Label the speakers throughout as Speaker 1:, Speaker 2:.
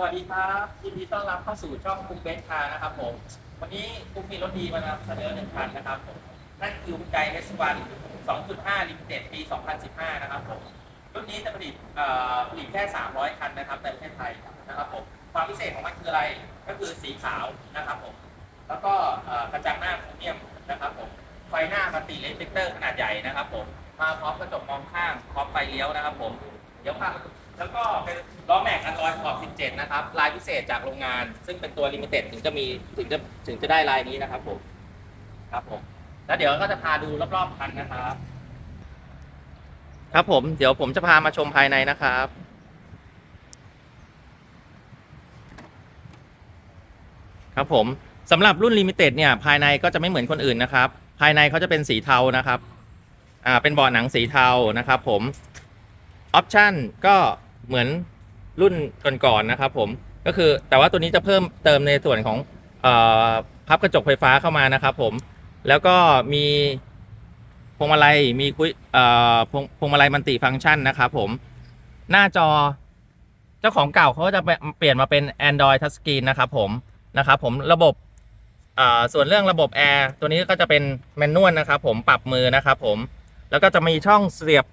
Speaker 1: สวัสดีครับยินดีต้อนรับเข้าสู่ช่องคุกเบสคาร์นะครับผม วันนี้คุกมีรถดีมานำเสนอหนึ่งคันนะครับผมนั่นคือฮุนได S1 2.5 Limited ปี 2015 นะครับผมรุ่นนี้จะผลิตผลิตแค่ 300 คันนะครับในประเทศไทยนะครับผมความพิเศษของมันคืออะไรก็คือสีขาวนะครับผมแล้วก็กระจังหน้าโครเมียมนะครับผมไฟหน้ามัลติเลนส์เฟกเตอร์ขนาดใหญ่นะครับผมมาพร้อมกระจกมองข้างพร้อมไฟเลี้ยวนะครับผมเดี๋ยวพา แล้วก็เป็นล้อแม็กอันลอยขอบ 17 นะครับ ลายพิเศษจากโรงงาน ซึ่งเป็นตัวลิมิเต็ดถึงจะมีถึงจะถึงจะได้ลายนี้นะครับผม ครับผม แล้วเดี๋ยวก็จะพาดูรอบๆคันนะครับ ครับผม เดี๋ยวผมจะพามาชมภายในนะครับ ครับผมสำหรับรุ่นลิมิเต็ดเนี่ย ภายในก็จะไม่เหมือนคนอื่นนะครับ ภายในเขาจะเป็นสีเทานะครับ อ่า เป็นเบาะหนังสีเทานะครับ ผม ออปชันก็ เหมือนรุ่นก่อนๆนะครับผมก็คือแต่ว่าตัวนี้จะเพิ่มเติมในส่วนของอพับกระจกไฟฟ้าเข้ามานะครับผมแล้วก็มีพวงมาลัยมีคุยพวงพวงมาลัยมันติฟังก์ชันนะครับผมหน้าจอเจ้าของเก่าเขาก็จะเปลี่ยนมาเป็น Android Touchscreen นะครับผมนะครับผมระบบส่วนเรื่องระบบแอร์ตัวนี้ก็จะเป็นแมนนวลนะครับผมปรับมือนะครับผมแล้วก็จะมีช่องเสียบ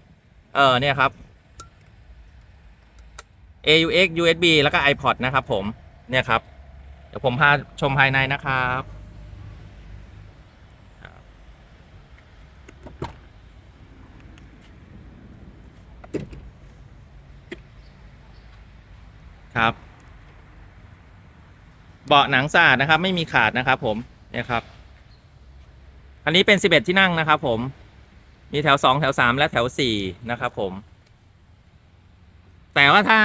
Speaker 1: เออเนี่ยครับ AUX USB แล้วก็ iPod นะครับผม เนี่ยครับ เดี๋ยวผมพาชมภายในนะครับ ครับ เบาะหนังสะอาดนะครับ ไม่มีขาดนะครับผม เนี่ยครับ อันนี้เป็น 11 ที่นั่งนะครับผม มีแถว 2 แถว 3 และแถว 4 นะครับผม แต่ว่าถ้า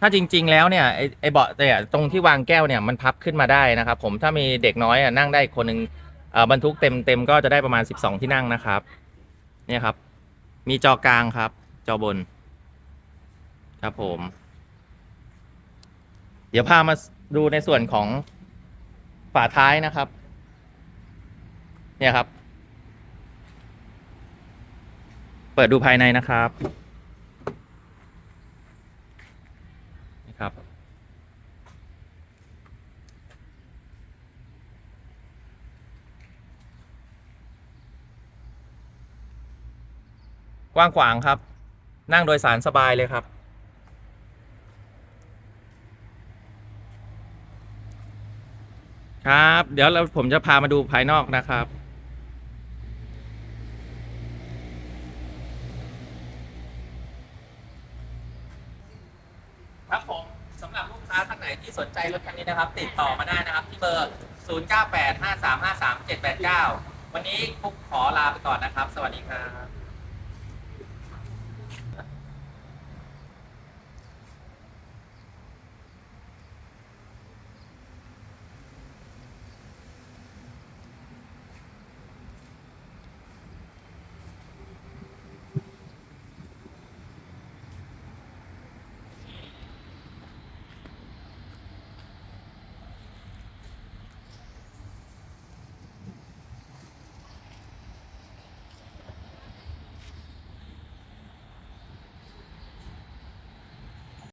Speaker 1: ถ้าจริง ๆ แล้วเนี่ยไอไอเบาะเนี่ยตรงที่วางแก้วเนี่ยมันพับขึ้นมาได้นะครับ ผมถ้ามีเด็กน้อยอะนั่งได้คนหนึ่งบรรทุกเต็มเต็มก็จะได้ประมาณ 12 ที่นั่งนะครับ เนี่ยครับ มีจอกลางครับ จอบน ครับผม เดี๋ยวพามาดูในส่วนของฝาท้ายนะครับ เนี่ยครับ เปิดดูภายในนะครับ กว้างขวางครับ นั่งโดยสารสบายเลยครับ ครับ เดี๋ยวเราผมจะพามาดูภายนอกนะครับ ครับผมสำหรับลูกค้าท่านไหนที่สนใจรถคันนี้นะครับ ติดต่อมาได้นะครับ ที่เบอร์ 0985353789 วันนี้คุกขอลาไปก่อนนะครับ สวัสดีครับ